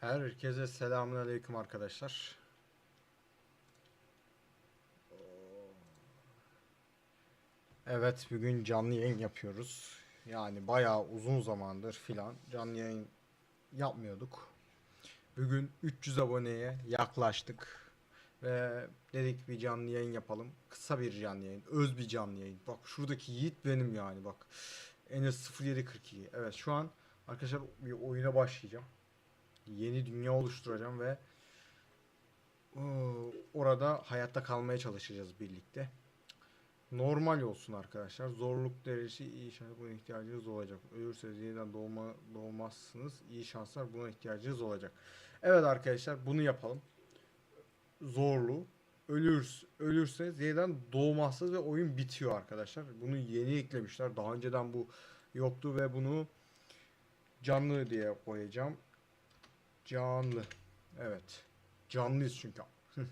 Herkese selamünaleyküm arkadaşlar. Evet bugün canlı yayın yapıyoruz. Yani bayağı uzun zamandır filan canlı yayın yapmıyorduk. Bugün 300 aboneye yaklaştık. Ve dedik bir canlı yayın yapalım. Kısa bir canlı yayın. Öz bir canlı yayın. Bak şuradaki yiğit benim yani bak. Enes 0742. Evet şu an arkadaşlar bir oyuna başlayacağım yeni dünya oluşturacağım ve eee, orada hayatta kalmaya çalışacağız birlikte. Normal olsun arkadaşlar. Zorluk derecesi iyi şans buna ihtiyacınız olacak. Ölürseniz yeniden doğma doğmazsınız. İyi şanslar buna ihtiyacınız olacak. Evet arkadaşlar bunu yapalım. Zorlu. Ölürs, ölürseniz yeniden doğmazsınız ve oyun bitiyor arkadaşlar. Bunu yeni eklemişler. Daha önceden bu yoktu ve bunu canlı diye koyacağım. Canlı. Evet. Canlıyız çünkü.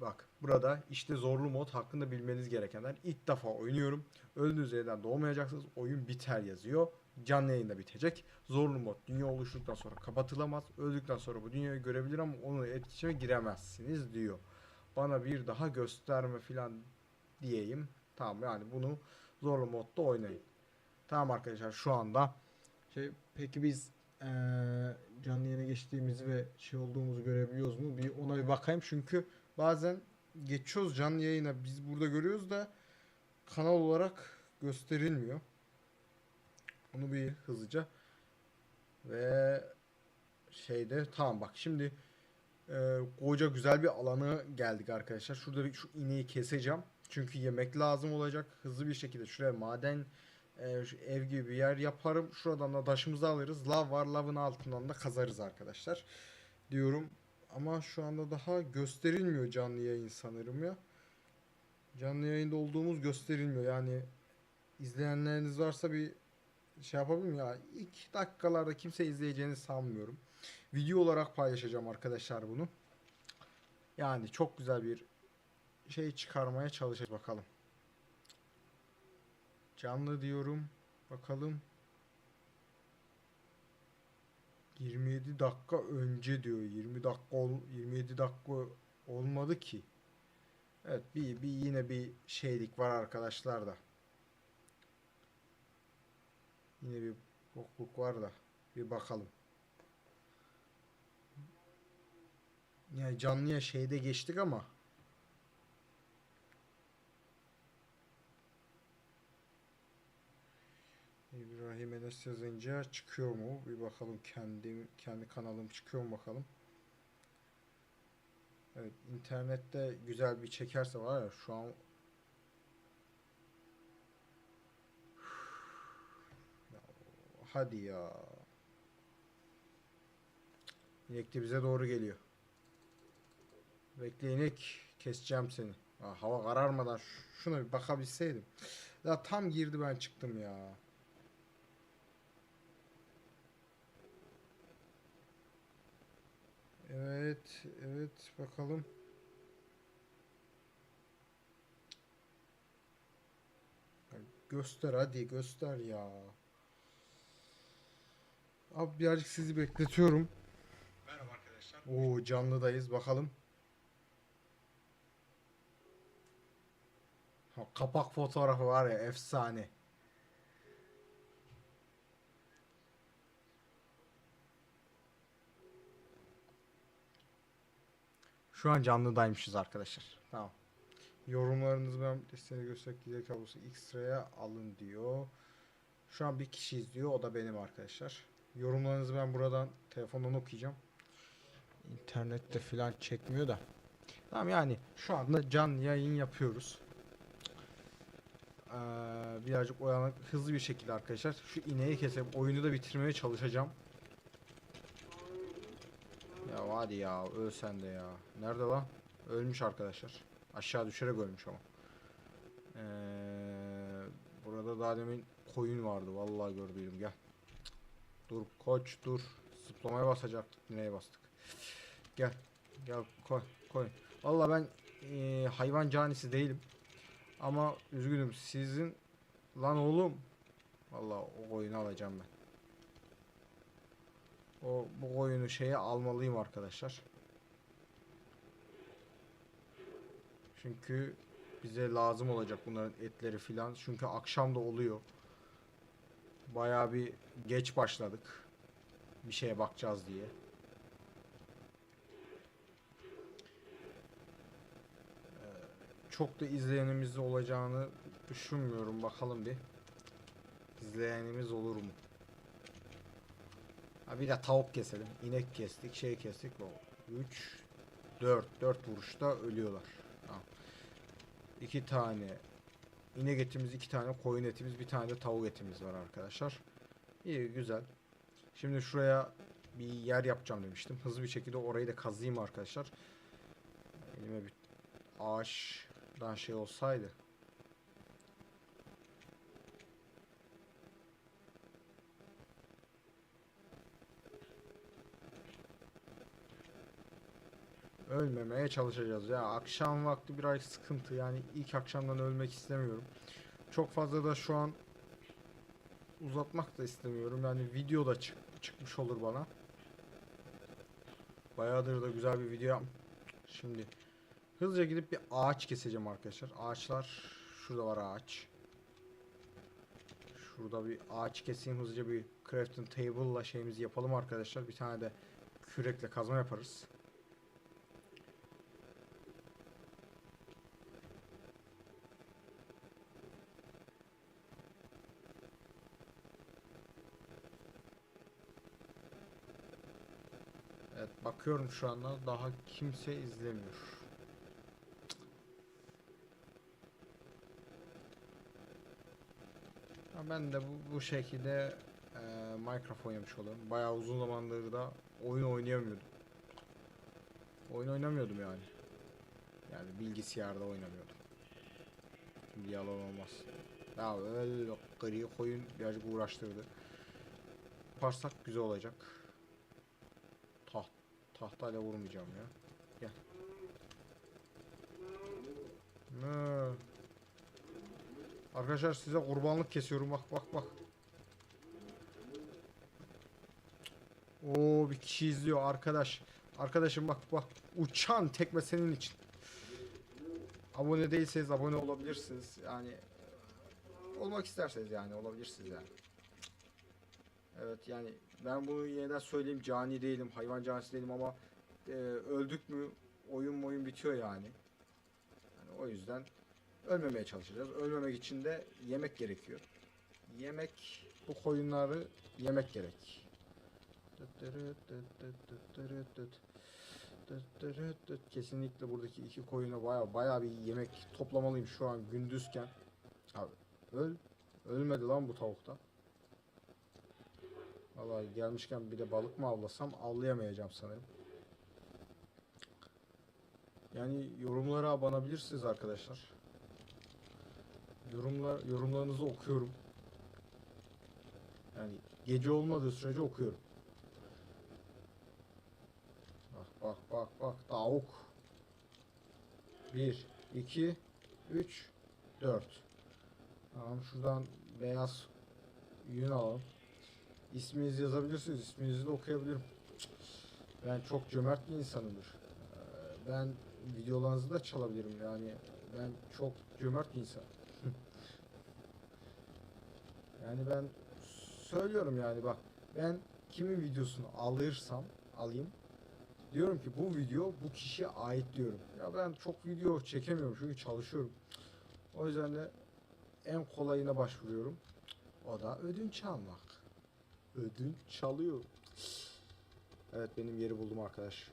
Bak burada işte zorlu mod hakkında bilmeniz gerekenler. İlk defa oynuyorum. Öldüğünüz yerden doğmayacaksınız. Oyun biter yazıyor. Canlı yayında bitecek. Zorlu mod dünya oluştuktan sonra kapatılamaz. Öldükten sonra bu dünyayı görebilir ama onu etkileşime giremezsiniz diyor. Bana bir daha gösterme filan diyeyim. Tamam yani bunu zorlu modda oynayın. Tamam arkadaşlar şu anda şey peki biz eee, canlı yayına geçtiğimizi ve şey olduğumuzu görebiliyoruz mu? Bir ona bir bakayım çünkü bazen geçiyoruz canlı yayına biz burada görüyoruz da kanal olarak gösterilmiyor. Onu bir hızlıca ve şeyde tamam bak şimdi eee koca güzel bir alana geldik arkadaşlar. Şurada bir şu ineği keseceğim. Çünkü yemek lazım olacak. Hızlı bir şekilde şuraya maden ev gibi bir yer yaparım. Şuradan da taşımızı alırız. Lav var. Lavın altından da kazarız arkadaşlar. Diyorum. Ama şu anda daha gösterilmiyor canlı yayın sanırım ya. Canlı yayında olduğumuz gösterilmiyor. Yani izleyenleriniz varsa bir şey yapabilir mi ya? İlk dakikalarda kimse izleyeceğini sanmıyorum. Video olarak paylaşacağım arkadaşlar bunu. Yani çok güzel bir şey çıkarmaya çalışacağız bakalım. Canlı diyorum. Bakalım. 27 dakika önce diyor. 20 dakika ol, 27 dakika olmadı ki. Evet bir, bir yine bir şeylik var arkadaşlar da. Yine bir bokluk var da. Bir bakalım. Yani canlıya şeyde geçtik ama İbrahim Enes yazınca çıkıyor mu? Bir bakalım kendim kendi kanalım çıkıyor mu bakalım. Evet internette güzel bir çekerse var ya şu an hadi ya. İnek de bize doğru geliyor. Bekle inek keseceğim seni. Ha, hava kararmadan şuna bir bakabilseydim. Ya tam girdi ben çıktım ya. Evet, evet bakalım. Göster hadi göster ya. Abi birazcık sizi bekletiyorum. Merhaba arkadaşlar. Oo canlıdayız bakalım. Ha, kapak fotoğrafı var ya efsane. Şu an canlıdaymışız arkadaşlar. Tamam. Yorumlarınızı ben göstererek gidecek kablosu X-ray'e alın diyor. Şu an bir kişi izliyor. O da benim arkadaşlar. Yorumlarınızı ben buradan telefondan okuyacağım. İnternette falan çekmiyor da. Tamam yani şu anda canlı yayın yapıyoruz. Ee, birazcık oyalanıp hızlı bir şekilde arkadaşlar şu ineği kesip oyunu da bitirmeye çalışacağım. Ya hadi ya öl sen de ya. Nerede lan? Ölmüş arkadaşlar. Aşağı düşerek ölmüş ama. Ee, burada daha demin koyun vardı. Vallahi gördüydüm. Gel. Dur koç dur. Zıplamaya basacaktık. Nereye bastık? Gel. Gel koy. Koy. Vallahi ben ee, hayvan canisi değilim. Ama üzgünüm sizin lan oğlum. Vallahi o koyunu alacağım ben. O bu oyunu şeye almalıyım arkadaşlar. Çünkü bize lazım olacak bunların etleri filan. Çünkü akşam da oluyor. Bayağı bir geç başladık. Bir şeye bakacağız diye. Ee, Çok da izleyenimiz olacağını düşünmüyorum. Bakalım bir. İzleyenimiz olur mu? Ha bir de tavuk keselim. İnek kestik, şey kestik. 3 4 4 vuruşta ölüyorlar. Tamam. 2 tane inek etimiz, 2 tane koyun etimiz, bir tane de tavuk etimiz var arkadaşlar. İyi, güzel. Şimdi şuraya bir yer yapacağım demiştim. Hızlı bir şekilde orayı da kazıyım arkadaşlar. Elime bir ağaçtan şey olsaydı. Ölmemeye çalışacağız. Ya akşam vakti biraz sıkıntı. Yani ilk akşamdan ölmek istemiyorum. Çok fazla da şu an uzatmak da istemiyorum. Yani video da çık çıkmış olur bana. Bayağıdır da güzel bir video yap. Şimdi hızlıca gidip bir ağaç keseceğim arkadaşlar. Ağaçlar şurada var ağaç. Şurada bir ağaç keseyim hızlıca bir crafting table'la şeyimizi yapalım arkadaşlar. Bir tane de kürekle kazma yaparız. Evet bakıyorum şu anda daha kimse izlemiyor. Ben de bu, bu şekilde e, Minecraft oynamış oluyorum. Bayağı uzun zamandır da oyun oynayamıyordum. Oyun oynamıyordum yani. Yani bilgisayarda oynamıyordum. Şimdi yalan olmaz. Ya öyle gri koyun birazcık uğraştırdı. Yaparsak güzel olacak. Taht tahtayla vurmayacağım ya. Gel. Mö. Arkadaşlar size kurbanlık kesiyorum bak bak bak. Oo bir kişi izliyor arkadaş. Arkadaşım bak bak uçan tekme senin için. Abone değilseniz abone olabilirsiniz. Yani olmak isterseniz yani olabilirsiniz yani. Evet yani ben bunu yeniden söyleyeyim cani değilim hayvan canisi değilim ama e, öldük mü oyun oyun bitiyor yani. yani. O yüzden ölmemeye çalışacağız. Ölmemek için de yemek gerekiyor. Yemek bu koyunları yemek gerek. Kesinlikle buradaki iki koyuna baya baya bir yemek toplamalıyım şu an gündüzken. Abi öl ölmedi lan bu tavukta. Vallahi gelmişken bir de balık mı avlasam avlayamayacağım sanırım. Yani yorumlara abanabilirsiniz arkadaşlar. Yorumlar yorumlarınızı okuyorum. Yani gece olmadığı sürece okuyorum. Bak bak bak bak tavuk. 1 2 3 4 Tamam şuradan beyaz yün alalım. İsminizi yazabilirsiniz. İsminizi de okuyabilirim. Ben çok cömert bir insanımdır. Ee, Ben videolarınızı da çalabilirim. Yani ben çok cömert bir insan. yani ben söylüyorum yani bak ben kimin videosunu alırsam alayım diyorum ki bu video bu kişiye ait diyorum. Ya ben çok video çekemiyorum çünkü çalışıyorum. O yüzden de en kolayına başvuruyorum. O da ödünç almak. Ödünç çalıyor. Evet benim yeri buldum arkadaş.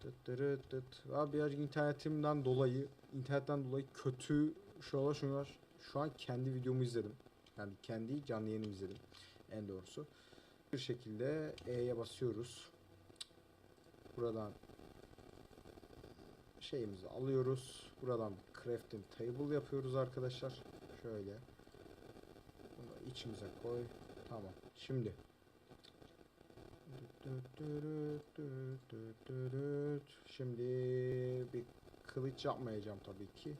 Tıt tırıt tıt. Abi birazcık internetimden dolayı internetten dolayı kötü şuralar şunlar. Şu an kendi videomu izledim. Yani kendi canlı yayınımı izledim. En doğrusu. Bir şekilde E'ye basıyoruz. Buradan şeyimizi alıyoruz. Buradan crafting table yapıyoruz arkadaşlar. Şöyle. Bunu içimize koy. Tamam. Şimdi. Şimdi bir kılıç yapmayacağım tabii ki.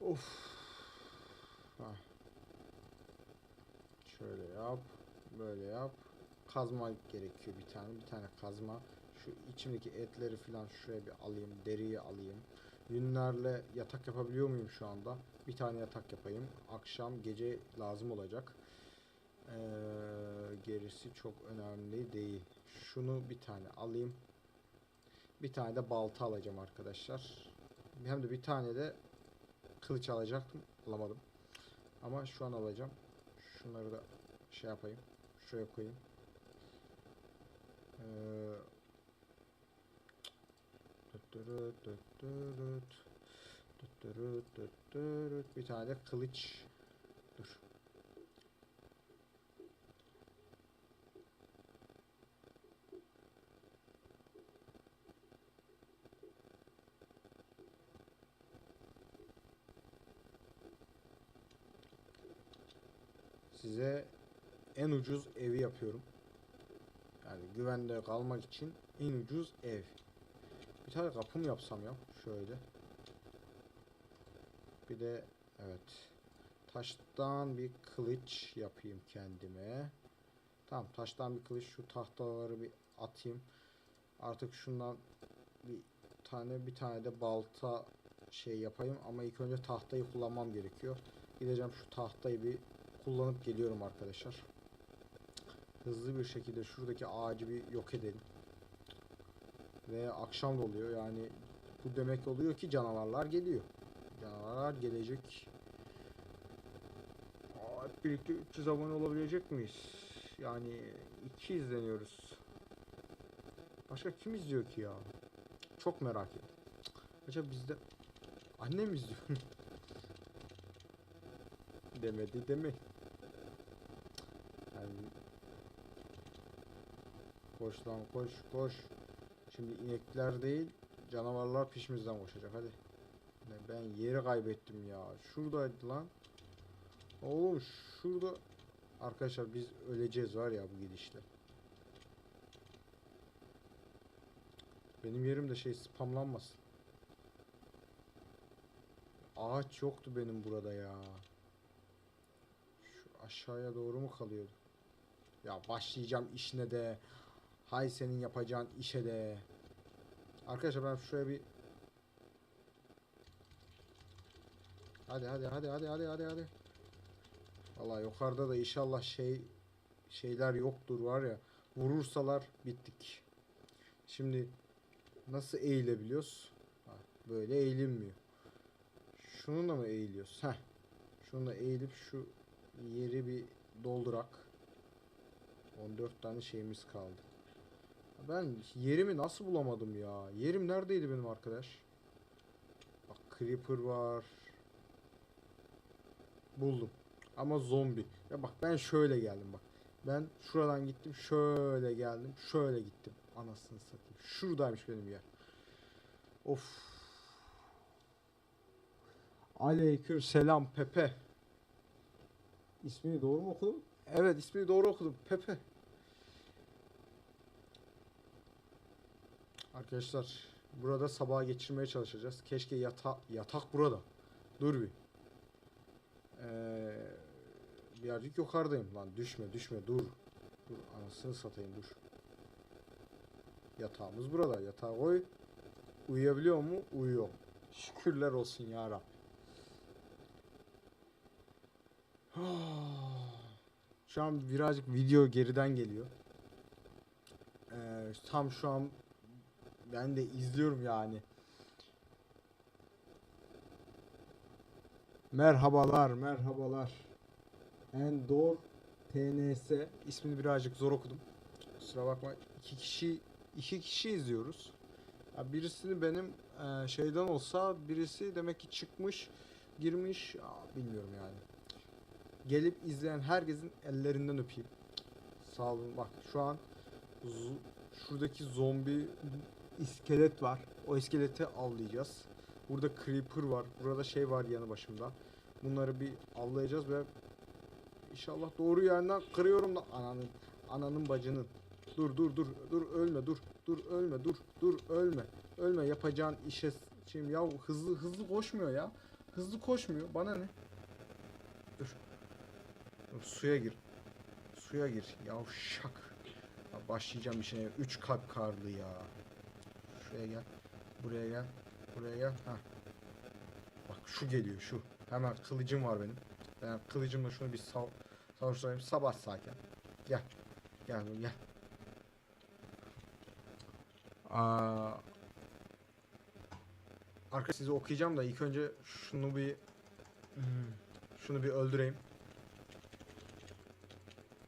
Of. Hah. Şöyle yap. Böyle yap. Kazma gerekiyor bir tane. Bir tane kazma. Şu içimdeki etleri falan şuraya bir alayım. Deriyi alayım. Yünlerle yatak yapabiliyor muyum şu anda? Bir tane yatak yapayım. Akşam gece lazım olacak. Ee, gerisi çok önemli değil. Şunu bir tane alayım. Bir tane de balta alacağım arkadaşlar. Hem de bir tane de kılıç alacaktım. Alamadım. Ama şu an alacağım. Şunları da şey yapayım. Şuraya koyayım. Ee, Bir tane de kılıç. Dur. Size en ucuz evi yapıyorum. Yani güvende kalmak için en ucuz ev. Bir tane kapı mı yapsam ya? Şöyle. Bir de evet. Taştan bir kılıç yapayım kendime. Tamam taştan bir kılıç şu tahtaları bir atayım. Artık şundan bir tane bir tane de balta şey yapayım ama ilk önce tahtayı kullanmam gerekiyor. Gideceğim şu tahtayı bir kullanıp geliyorum arkadaşlar. Hızlı bir şekilde şuradaki ağacı bir yok edelim. Ve akşam da oluyor yani bu demek oluyor ki canavarlar geliyor. Canavarlar gelecek. Aa, birlikte 300 abone olabilecek miyiz? Yani 2 izleniyoruz. Başka kim izliyor ki ya? Çok merak ettim. Acaba bizde annem izliyor. Demedi deme. Yani koş lan koş koş. Şimdi inekler değil canavarlar peşimizden koşacak hadi. Ben yeri kaybettim ya. Şuradaydı lan. Oğlum şurada arkadaşlar biz öleceğiz var ya bu gidişle. Benim yerim de şey spamlanmasın. Ağaç yoktu benim burada ya. Şu aşağıya doğru mu kalıyordu? Ya başlayacağım işine de. Hay senin yapacağın işe de. Arkadaşlar ben şuraya bir Hadi hadi hadi hadi hadi hadi hadi. Vallahi yukarıda da inşallah şey şeyler yoktur var ya. Vurursalar bittik. Şimdi nasıl eğilebiliyoruz? Böyle eğilinmiyor. Şununla mı eğiliyoruz? Heh. Şununla eğilip şu yeri bir doldurak. 14 tane şeyimiz kaldı. Ben yerimi nasıl bulamadım ya? Yerim neredeydi benim arkadaş? Bak Creeper var. Buldum. Ama zombi. Ya bak ben şöyle geldim bak. Ben şuradan gittim şöyle geldim şöyle gittim. Anasını satayım. Şuradaymış benim yer. Of. Aleyküm selam Pepe. İsmini doğru mu okudum? Evet ismini doğru okudum. Pepe. Arkadaşlar burada sabaha geçirmeye çalışacağız. Keşke yata yatak burada. Dur bir. Ee, birazcık yukarıdayım lan. Düşme düşme dur. Dur anasını satayım dur. Yatağımız burada. Yatağa koy. Uyuyabiliyor mu? Uyuyor. Şükürler olsun ya Rab. Şu an birazcık video geriden geliyor. Ee, tam şu an ben de izliyorum yani. Merhabalar, merhabalar. Endor TNS İsmini birazcık zor okudum. Kusura bakma. İki kişi iki kişi izliyoruz. Ya birisini benim e, şeyden olsa birisi demek ki çıkmış, girmiş, Aa, bilmiyorum yani. Gelip izleyen herkesin ellerinden öpeyim. Sağ olun. Bak şu an şuradaki zombi iskelet var. O iskeleti avlayacağız. Burada creeper var. Burada şey var yanı başımda. Bunları bir avlayacağız ve İnşallah doğru yerden kırıyorum da ananın ananın bacının. Dur dur dur dur ölme dur dur ölme dur dur ölme ölme yapacağın işe şimdi ya hızlı hızlı koşmuyor ya hızlı koşmuyor bana ne dur, dur suya gir Suya gir. Yavşak. Ya başlayacağım işine. 3 kalp karlı ya. Şuraya gel. Buraya gel. Buraya gel. Ha. Bak şu geliyor şu. Hemen kılıcım var benim. Ben kılıcımla şunu bir sav savuşturayım. Sabah sakin. Gel. Gel gel. Aa, Arkadaşlar size okuyacağım da ilk önce şunu bir şunu bir öldüreyim.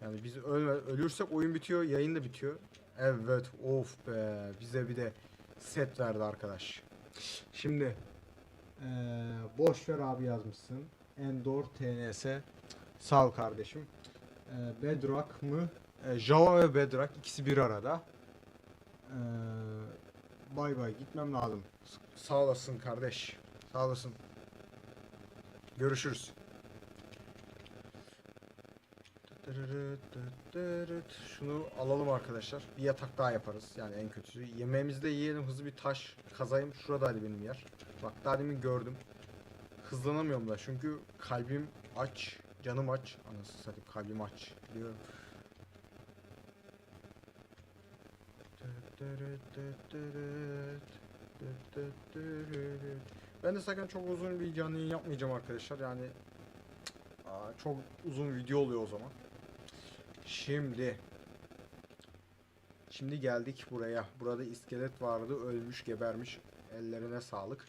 Yani biz ölme, ölürsek oyun bitiyor, yayın da bitiyor. Evet, of be. Bize bir de set verdi arkadaş. Şimdi Ee, boş ver abi yazmışsın. Endor TNS. Sağ ol kardeşim. Ee, Bedrock mı? e, Java ve Bedrock ikisi bir arada. Ee, bay bay gitmem lazım. Sağ olasın kardeş. Sağ olasın. Görüşürüz. Şunu alalım arkadaşlar. Bir yatak daha yaparız. Yani en kötüsü. Yemeğimizi de yiyelim. Hızlı bir taş kazayım. Şuradaydı benim yer. Bak daha demin gördüm. Hızlanamıyorum da. Çünkü kalbim aç. Canım aç. Anasını satayım kalbim aç. Biliyorum. Ben de sakın çok uzun bir canlı yapmayacağım arkadaşlar. Yani çok uzun video oluyor o zaman. Şimdi Şimdi geldik buraya. Burada iskelet vardı. Ölmüş, gebermiş. Ellerine sağlık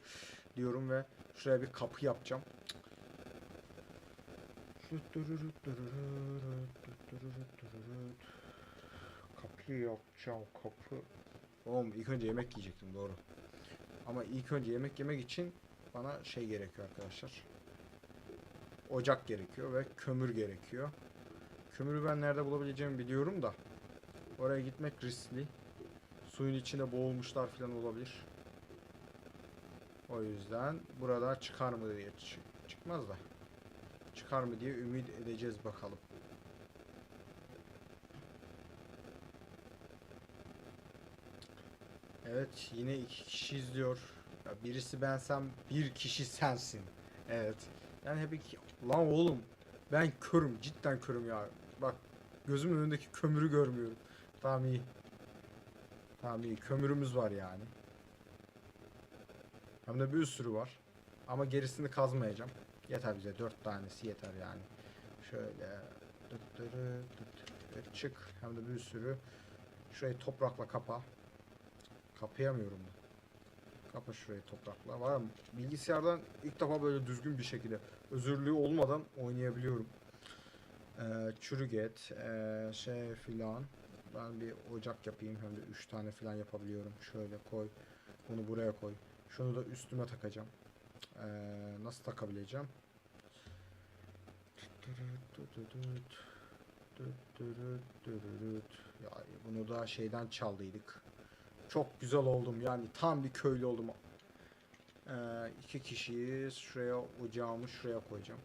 diyorum ve şuraya bir kapı yapacağım. Kapı yapacağım kapı. Oğlum ilk önce yemek yiyecektim doğru. Ama ilk önce yemek yemek için bana şey gerekiyor arkadaşlar. Ocak gerekiyor ve kömür gerekiyor. Kömürü ben nerede bulabileceğimi biliyorum da. Oraya gitmek riskli. Suyun içinde boğulmuşlar falan olabilir. O yüzden burada çıkar mı diye Çık- çıkmaz da. Çıkar mı diye ümit edeceğiz bakalım. Evet yine iki kişi izliyor. Ya birisi bensem bir kişi sensin. Evet. Yani hep iki... Lan oğlum ben körüm cidden körüm ya. Bak gözümün önündeki kömürü görmüyorum. Tamam iyi. Tamam iyi kömürümüz var yani. Hem de bir sürü var. Ama gerisini kazmayacağım. Yeter bize dört tanesi yeter yani. Şöyle çık. Hem de bir sürü. Şurayı toprakla kapa. Kapayamıyorum da. Kapa şurayı toprakla. Var mı? Bilgisayardan ilk defa böyle düzgün bir şekilde özürlüğü olmadan oynayabiliyorum. Ee, çürük ee, şey filan. Ben bir ocak yapayım hem de 3 tane filan yapabiliyorum. Şöyle koy. Bunu buraya koy. Şunu da üstüme takacağım. Ee, nasıl takabileceğim? Ya bunu da şeyden çaldıydık. Çok güzel oldum yani tam bir köylü oldum. Ee, iki kişiyiz. Şuraya ocağımı şuraya koyacağım.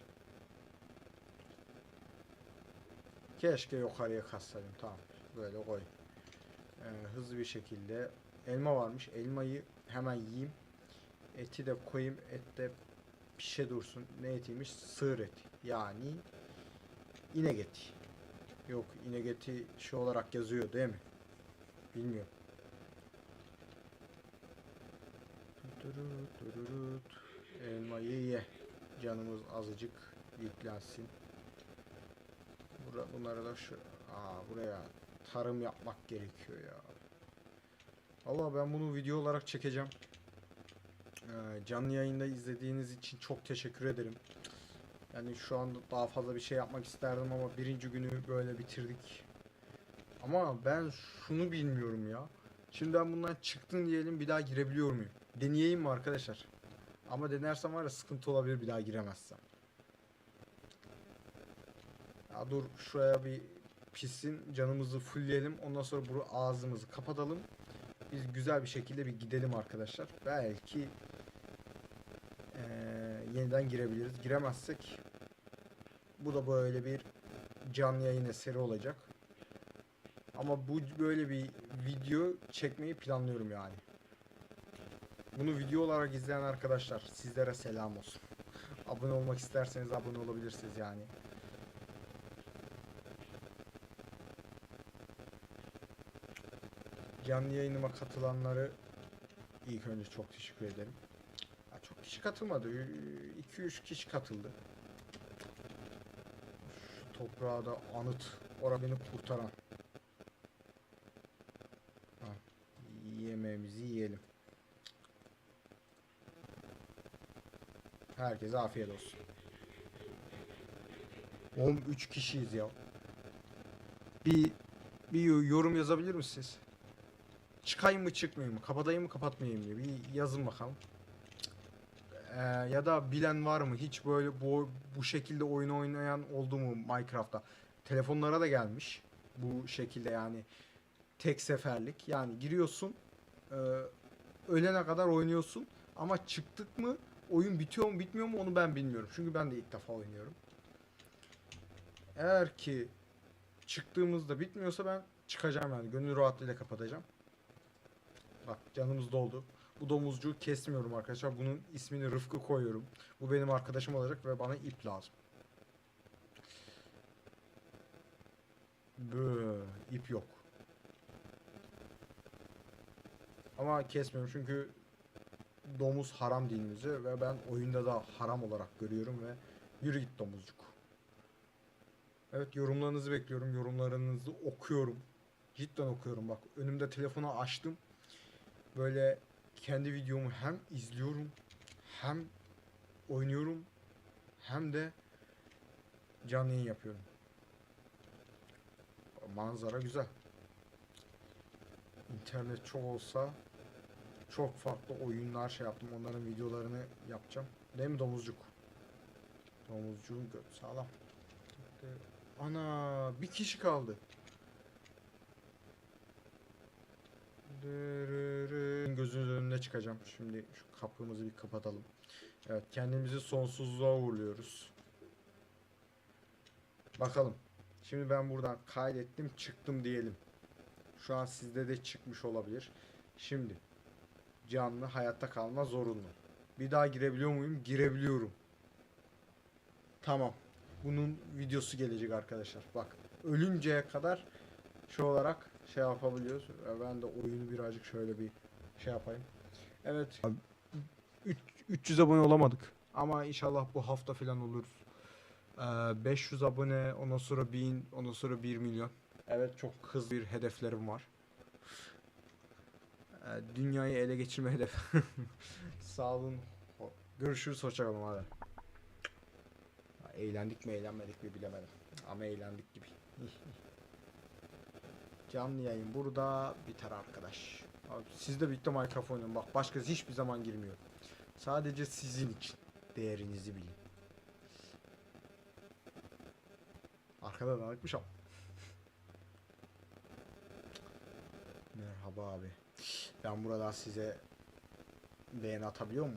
Keşke yukarıya kassaydım. Tamam. Böyle koy. Ee, hızlı bir şekilde. Elma varmış. Elmayı hemen yiyeyim. Eti de koyayım. Et de pişe dursun. Ne etiymiş? Sığır eti. Yani inek eti. Yok inek eti şey olarak yazıyor değil mi? Bilmiyorum. Elmayı ye. Canımız azıcık yüklensin. Bura, bunları da şu Aa, buraya tarım yapmak gerekiyor ya. Allah ben bunu video olarak çekeceğim. Ee, canlı yayında izlediğiniz için çok teşekkür ederim. Yani şu anda daha fazla bir şey yapmak isterdim ama birinci günü böyle bitirdik. Ama ben şunu bilmiyorum ya. Şimdi ben bundan çıktın diyelim bir daha girebiliyor muyum? Deneyeyim mi arkadaşlar? Ama denersem var ya sıkıntı olabilir bir daha giremezsem. Ya dur şuraya bir pissin canımızı fullleyelim. Ondan sonra bu ağzımızı kapatalım. Biz güzel bir şekilde bir gidelim arkadaşlar. Belki eee, yeniden girebiliriz. Giremezsek bu da böyle bir canlı yayın eseri olacak. Ama bu böyle bir video çekmeyi planlıyorum yani. Bunu video olarak izleyen arkadaşlar sizlere selam olsun. Abone olmak isterseniz abone olabilirsiniz yani. Canlı yayınıma katılanları ilk önce çok teşekkür ederim. Ya çok kişi katılmadı. 2-3 kişi katıldı. Şu toprağa da anıt. Orada beni kurtaran. Ha, yemeğimizi yiyelim. Herkese afiyet olsun. 13 kişiyiz ya. Bir bir yorum yazabilir misiniz? Çıkayım mı çıkmayayım mı? Kapatayım mı kapatmayayım mı? Bir yazın bakalım. Ee, ya da bilen var mı? Hiç böyle bu bu şekilde oyun oynayan oldu mu Minecraft'ta? Telefonlara da gelmiş. Bu şekilde yani tek seferlik. Yani giriyorsun e, ölene kadar oynuyorsun ama çıktık mı oyun bitiyor mu bitmiyor mu onu ben bilmiyorum. Çünkü ben de ilk defa oynuyorum. Eğer ki çıktığımızda bitmiyorsa ben çıkacağım yani. Gönül rahatlığıyla kapatacağım. Bak canımız doldu. Bu domuzcuğu kesmiyorum arkadaşlar. Bunun ismini Rıfkı koyuyorum. Bu benim arkadaşım olacak ve bana ip lazım. Bö, ip yok. Ama kesmiyorum çünkü domuz haram dinimizde ve ben oyunda da haram olarak görüyorum ve yürü git domuzcuk. Evet yorumlarınızı bekliyorum. Yorumlarınızı okuyorum. Cidden okuyorum bak. Önümde telefonu açtım. Böyle kendi videomu hem izliyorum hem oynuyorum hem de canlı yayın yapıyorum. Manzara güzel. İnternet çok olsa çok farklı oyunlar şey yaptım. Onların videolarını yapacağım. Değil mi domuzcuk? Domuzcuğun göt sağlam. Ana bir kişi kaldı. Gözünüzün önüne çıkacağım. Şimdi şu kapımızı bir kapatalım. Evet kendimizi sonsuzluğa uğurluyoruz. Bakalım. Şimdi ben buradan kaydettim çıktım diyelim. Şu an sizde de çıkmış olabilir. Şimdi canlı hayatta kalma zorunlu. Bir daha girebiliyor muyum? Girebiliyorum. Tamam. Bunun videosu gelecek arkadaşlar. Bak ölünceye kadar şu olarak şey yapabiliyoruz. Ben de oyunu birazcık şöyle bir şey yapayım. Evet. Üç- 300 abone olamadık. Ama inşallah bu hafta falan oluruz. Ee, 500 abone, ondan sonra 1000, ondan sonra 1 milyon. Evet çok hızlı bir hedeflerim var. Ee, dünyayı ele geçirme hedef. Sağ olun. Görüşürüz. Hoşçakalın. Hadi. Eğlendik mi eğlenmedik mi bilemedim. Ama eğlendik gibi. Canlı yayın burada biter arkadaş. Abi siz de birlikte Minecraft oynayın. Bak başkası hiçbir zaman girmiyor. Sadece sizin için değerinizi bilin. Arkadan almış am. Merhaba abi. Ben burada size beğeni atabiliyor muyum?